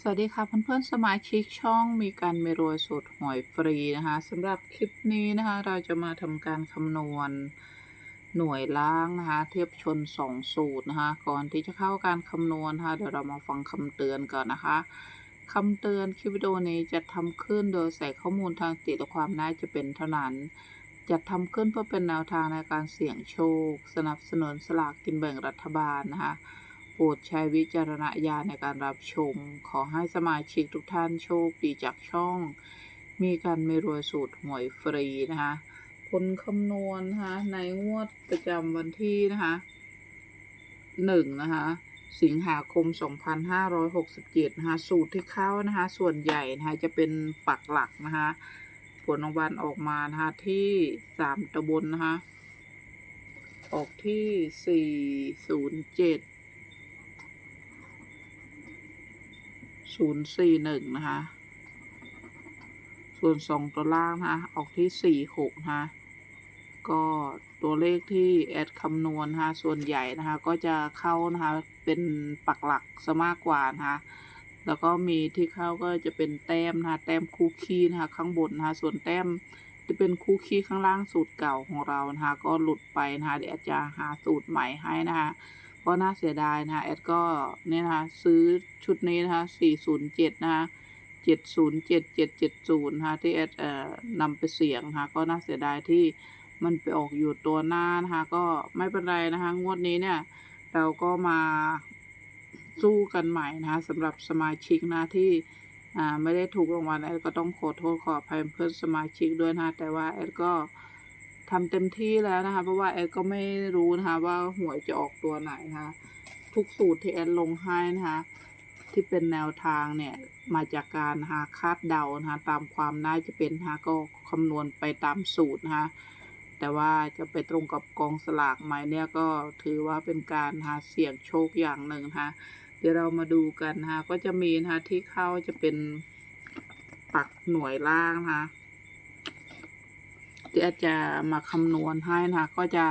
สวัสดีค่ะเพื่อนๆสมาชิกช่องมีการไม่รวยสูตรหวยฟรีนะคะสำหรับคลิปนี้นะคะเราจะมาทำการคำนวณหน่วยล่างนะคะเทียบชนสองสูตรนะคะก่อนที่จะเข้าการคำนวณนะคะเดี๋ยวเรามาฟังคำเตือนก่อนนะคะคำเตือนคลิปวิดีโอนี้จะทำขึ้นโดยใส่ข้อมูลทางติดและความน่าจะเป็นเท่านั้นจะทำขึ้นเพื่อเป็นแนวทางในการเสี่ยงโชค สนับสนุนสลากกินแบ่งรัฐบาลนะคะ โปรดใช้วิจารณญาณในการรับชม ขอให้สมาชิกทุกท่านโชคดีจากช่อง มีการไม่รวยสูตรหวยฟรีนะคะผลคำนวณนะคะในงวดประจำวันที่นะคะหนึ่งนะคะสิงหาคม 2567นะคะสูตรที่เข้านะคะส่วนใหญ่นะคะจะเป็นปักหลักนะคะผลรางวัลออกมานะคะที่สามตะบนนะคะออกที่สี่ ศูนย์เจ็ดศูนย์สี่หนึ่งนะคะ ส่วนสองตัวล่างนะคะออกที่สี่หกนะคะก็ตัวเลขที่แอดคำนวณนะคะส่วนใหญ่นะคะก็จะเข้านะคะเป็นปักหลักซะมากกว่านะคะแล้วก็มีที่เข้าก็จะเป็นแต้มนะคะแต้มคู่คีนะคะข้างบนนะคะส่วนแต้มจะเป็นคู่คีข้างล่างสูตรเก่าของเรานะคะก็หลุดไปนะคะเดี๋ยวอดจะหาสูตรใหม่ให้นะคะ ก็น่าเสียดายนะคะแอดก็เนี่ยนะคะซื้อชุดนี้นะคะ407นะคะ707 770นะคะที่แอดเอ่อนำไปเสี่ยงนะคะก็น่าเสียดายที่มันไปออกอยู่ตัวหน้านะคะก็ไม่เป็นไรนะคะงวดนี้เนี่ยเราก็มาสู้กันใหม่นะคะสำหรับสมาชิกนะที่อ่าไม่ได้ถูกรางวัลแอดก็ต้องขอโทษขออภัยเพื่อนสมาชิกด้วยนะคะแต่ว่าแอดก็ ทำเต็มที่แล้วนะคะ เพราะว่าแอดก็ไม่รู้นะคะว่าหวยจะออกตัวไหนนะคะทุกสูตรที่แอดลงให้นะคะที่เป็นแนวทางเนี่ยมาจากการนะคาดเดานะคะตามความน่าจะเป็นนะคะก็คำนวณไปตามสูตรนะคะแต่ว่าจะไปตรงกับกองสลากไหมเนี่ยก็ถือว่าเป็นการนะคะเสี่ยงโชคอย่างหนึ่งนะคะเดี๋ยวเรามาดูกันนะคะก็จะมีนะคะที่เข้าจะเป็นปักหน่วยล่างนะคะ ที่อาจจะมาคำนวณให้นะคะก็จะ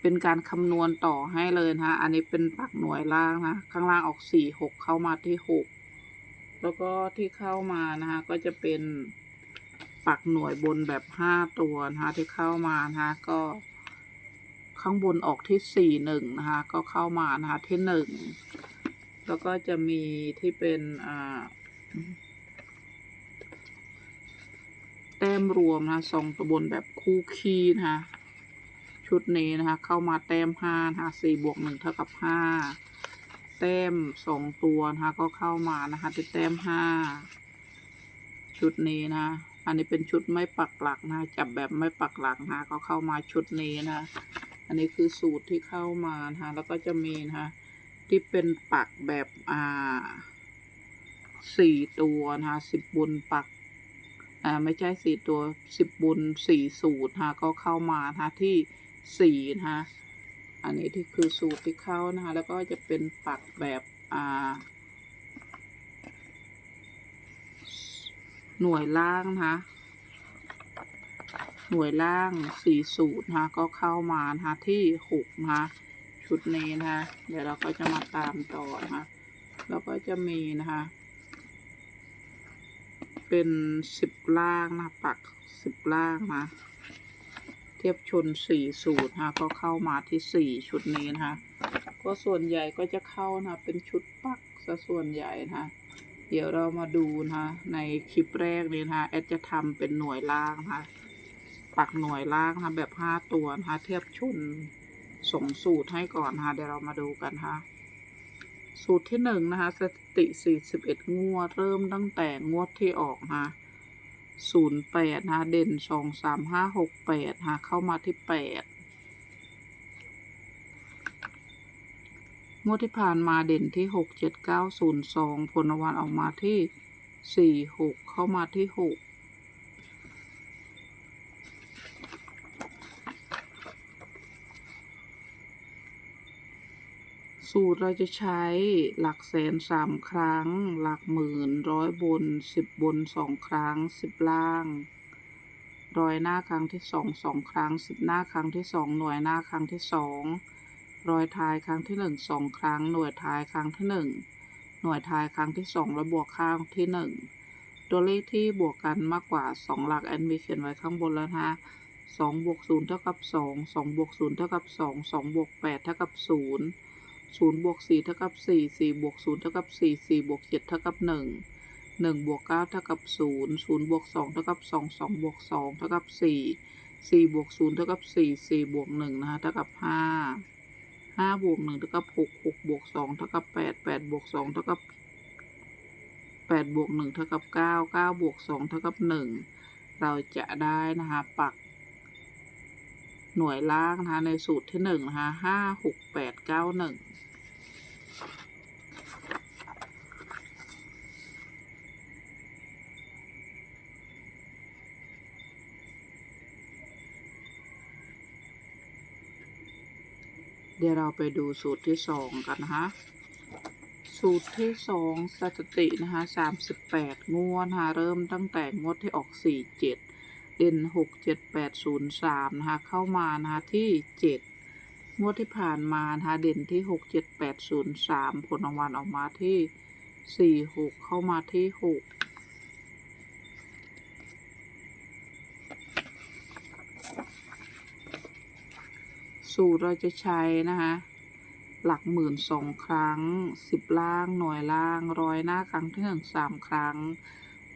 เป็นการคำนวณต่อให้เลยนะคะอันนี้เป็นปักหน่วยล่างนะข้างล่างออกสี่หกเข้ามาที่หกแล้วก็ที่เข้ามานะคะก็จะเป็นปักหน่วยบนแบบห้าตัวนะคะที่เข้ามานะคะก็ ข้างบนออกที่สี่หนึ่งนะคะก็เข้ามานะคะที่หนึ่งแล้วก็จะมีที่เป็นอ่า แต้มรวมนะสองตัวบนแบบคู่คีนะคะชุดนี้นะคะ เข้ามาแต้มห้านะคะสี่บวกหนึ่งเท่ากับห้าแต้มสองตัวนะคะ ก็เข้ามานะคะที่แต้มห้าชุดนี้นะ อันนี้เป็นชุดไม่ปักหลักนะจับแบบไม่ปักหลักนะก็เข้ามาชุดนี้นะ อันนี้คือสูตรที่เข้ามานะคะแล้วก็จะมีนะคะที่เป็นปักแบบอ่าสี่ตัวนะคะสิบบนปัก อ่าไม่ใช่สี่ตัวสิบบุญสี่สูตรนะคะก็เข้ามานะที่สี่นะคะอันนี้ที่คือสูตรที่เข้านะคะแล้วก็จะเป็นปักแบบอ่าหน่วยล่างนะคะหน่วยล่างสี่สูตรนะคะก็เข้ามานะคะที่หกนะคะชุดนี้นะคะเดี๋ยวเราก็จะมาตามต่อนะคะแล้วก็จะมีนะคะ เป็นสิบล่างนะปักสิบล่างนะเทียบชนสี่สูตรนะก็เข้ามาที่สี่ชุดนี้นะคะก็ส่วนใหญ่ก็จะเข้านะเป็นชุดปักซะส่วนใหญ่นะเดี๋ยวเรามาดูนะในคลิปแรกนี้นะแอดจะทำเป็นหน่วยล่างนะปักหน่วยล่างนะแบบห้าตัวนะเทียบชนส่งสูตรให้ก่อนนะเดี๋ยวเรามาดูกันนะ สูตรที่หนึ่งนะคะสถิติสี่สิบเอ็ดงวด เริ่มตั้งแต่งวดที่ออกนะศูนย์แปดนะเด่นสองสามห้าหกแปดนะคะเข้ามาที่แปดงวดที่ผ่านมาเด่นที่หกเจ็ดเก้าศูนย์สองผลรางวัลออกมาที่สี่หกเข้ามาที่หก สูตรเราจะใช้หลักแสนสามครั้ง หลักหมื่นร้อยบนสิบบนสองครั้งสิบล่าง ร้อยหน้าครั้งที่สองสองครั้งสิบหน้าครั้งที่สองหน่วยหน้าครั้งที่สองร้อยท้ายครั้งที่หนึ่งสองครั้ง หน่วยท้ายครั้งที่หนึ่งหน่วยท้ายครั้งที่สองและบวกข้างที่หนึ่งตัวเลขที่บวกกันมากกว่าสองหลักแอนมีเขียนไว้ข้างบนแล้วนะคะสองบวกศูนย์เท่ากับสองสองบวกศูนย์เท่ากับสองสองบวกแปดเท่ากับศูนย์ ศูนย์บวกสี่เท่ากับสี่สี่บวกศูนย์เท่ากับสี่สี่บวกเจ็ดเท่ากับหนึ่งหนึ่งบวกเก้าเท่ากับศูนย์ศูนย์บวกสองเท่ากับสองสองบวกสองเท่ากับสี่สี่บวกศูนย์เท่ากับสี่สี่บวกหนึ่งนะคะเท่ากับห้าห้าบวกหนึ่งเท่ากับหกหกบวกสองเท่ากับแปดแปดบวกสองเท่ากับแปดบวกหนึ่งเท่ากับเก้าเก้าบวกสองเท่ากับหนึ่งเราจะได้นะคะปัก หน่วยล่างนะคะในสูตรที่หนึ่งนะคะห้าหกแปดเก้าหนึ่งเดี๋ยวเราไปดูสูตรที่สองกันนะคะสูตรที่สองสถิตินะคะสามสิบแปดงวดนะคะเริ่มตั้งแต่งวดที่ออกสี่เจ็ด เด่นหกเจ็ดแปดศูนย์สามนะคะเข้ามานะคะที่เจ็ดงวดที่ผ่านมานะคะเด่นที่หกเจ็ดแปดศูนย์สามผลรางวัลออกมาที่สี่หกเข้ามาที่หกสูตรเราจะใช้นะคะ หลักหมื่นสองครั้งสิบล่างหน่วยล่างร้อยหน้าครั้งที่หนึ่งสามครั้ง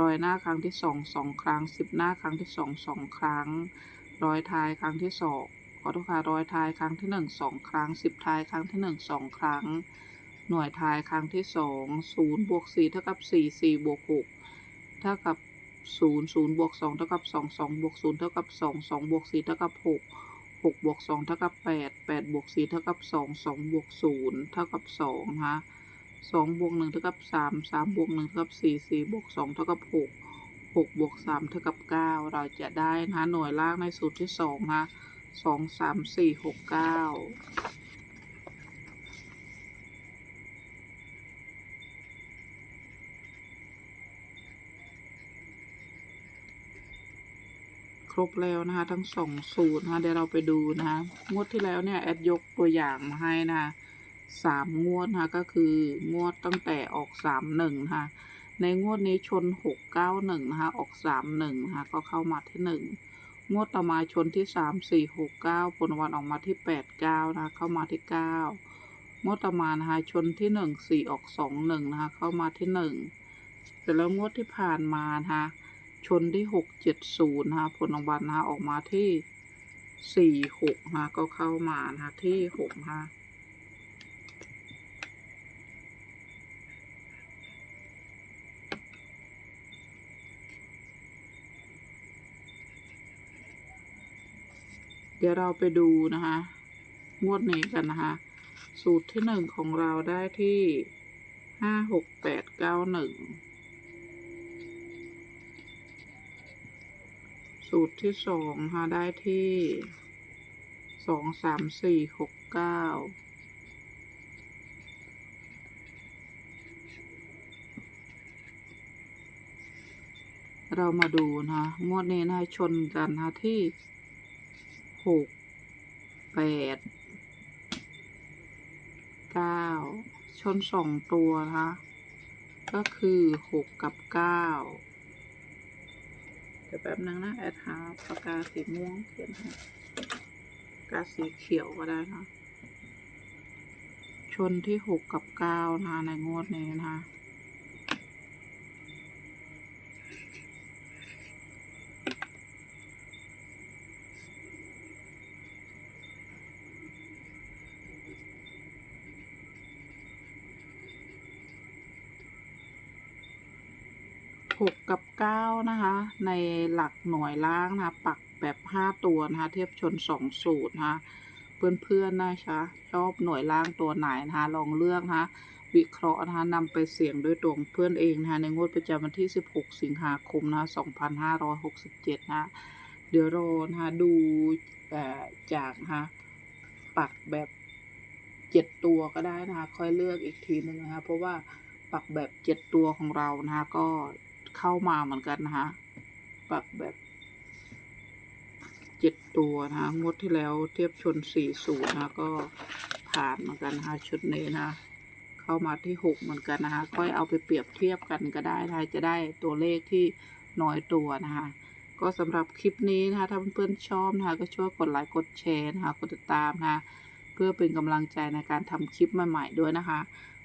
ร้อยหน้าครั้งที่สองสองครั้งสิบหน้าครั้งที่สองสองครั้ง ร้อยท้ายครั้งที่สองขอโทษค่ะร้อยท้ายครั้งที่หนึ่งสองครั้งสิบท้ายครั้งที่หนึ่งสองครั้ง หน่วยท้ายครั้งที่สองศูนย์บวกสี่เท่ากับสี่สี่บวกหกเท่ากับศูนย์ศูนย์บวกสองเท่ากับสองสองบวกศูนย์เท่ากับสองสองบวกสี่เท่ากับหกหกบวกสองเท่ากับแปดแปดบวกสี่เท่ากับสองสองบวกศูนย์เท่ากับสองนะคะ สองบวกหนึ่งเท่ากับสามสามบวกหนึ่งเท่ากับสี่สี่บวกสองเท่ากับหกหกบวกสามเท่ากับเก้าเราจะได้นะคะหน่วยล่างในสูตรที่สองนะคะสองสามสี่หกเก้าครบแล้วนะคะ ทั้งสองสูตรนะคะเดี๋ยวเราไปดูนะคะงวดที่แล้วเนี่ย แอดยกตัวอย่างมาให้นะคะ สามงวดนะคะก็คืองวดตั้งแต่ออกสามหนึ่งนะคะในงวดนี้ชนหกเก้าหนึ่งนะคะออกสามหนึ่งนะคะก็เข้ามาที่หนึ่งงวดต่อมาชนที่สามสี่หกเก้าผลรางวันออกมาที่แปดเก้านะคะเข้ามาที่เก้างวดต่อมานะคะชนที่หนึ่งสี่ออกสองหนึ่งนะคะเข้ามาที่หนึ่งเสร็จแล้วงวดที่ผ่านมานะคะชนที่หกเจ็ดศูนย์นะคะผลรางวัลนะคะออกมาที่สี่หกนะคะก็เข้ามานะคะที่หกนะคะ ดี๋ยวเราไปดูนะคะ งวดนี้กันนะคะ สูตรที่หนึ่งของเราได้ที่ห้าหกแปดเก้าหนึ่งสูตรที่สองนะะได้ที่สองสามสี่หกเก้าเรามาดูนะคะงวดนี้นะคะชนกันนะที่ หกแปดเก้าชนสองตัวนะคะก็คือหกกับเก้าเดี๋ยวแป๊บนึงนะ แอดหาปากกาสีม่วงเขียนให้ปากกาสีเขียวก็ได้นะ ชนที่หกกับเก้านะคะในงวดนี้นะคะ หกกับเก้านะคะ ในหลักหน่วยล่างนะคะปักแบบห้าตัวนะคะ เทียบชนสองสูตรนะคะเพื่อนๆนะคะชอบหน่วยล่างตัวไหนนะคะลองเลือกนะคะวิเคราะห์นะคะนำไปเสี่ยงด้วยตัวเพื่อนเองนะคะในงวดประจำวันที่ 16 สิงหาคมนะ2567 นะ เดี๋ยวรอนะคะดูเอ่อจากนะคะปักแบบเจ็ดตัวก็ได้นะคะ ค่อยเลือกอีกทีหนึ่งนะคะ เพราะว่าปักแบบเจ็ดตัวของเรานะคะก็ เข้ามาเหมือนกันนะคะปักแบบเจ็ดตัวนะคะงวดที่แล้วเทียบชนสี่ศูนย์นะคะก็ผ่านเหมือนกันนะคะชุดนี้นะคะเข้ามาที่หกเหมือนกันนะคะก็เอาไปเปรียบเทียบกันก็ได้นะคะจะได้ตัวเลขที่น้อยตัวนะคะก็สำหรับคลิปนี้นะคะถ้าเพื่อนๆชอบนะคะก็ช่วยกดไลค์กดแชร์นะคะกดติดตามนะคะเพื่อเป็นกำลังใจในการทำคลิปใหม่ๆด้วยนะคะ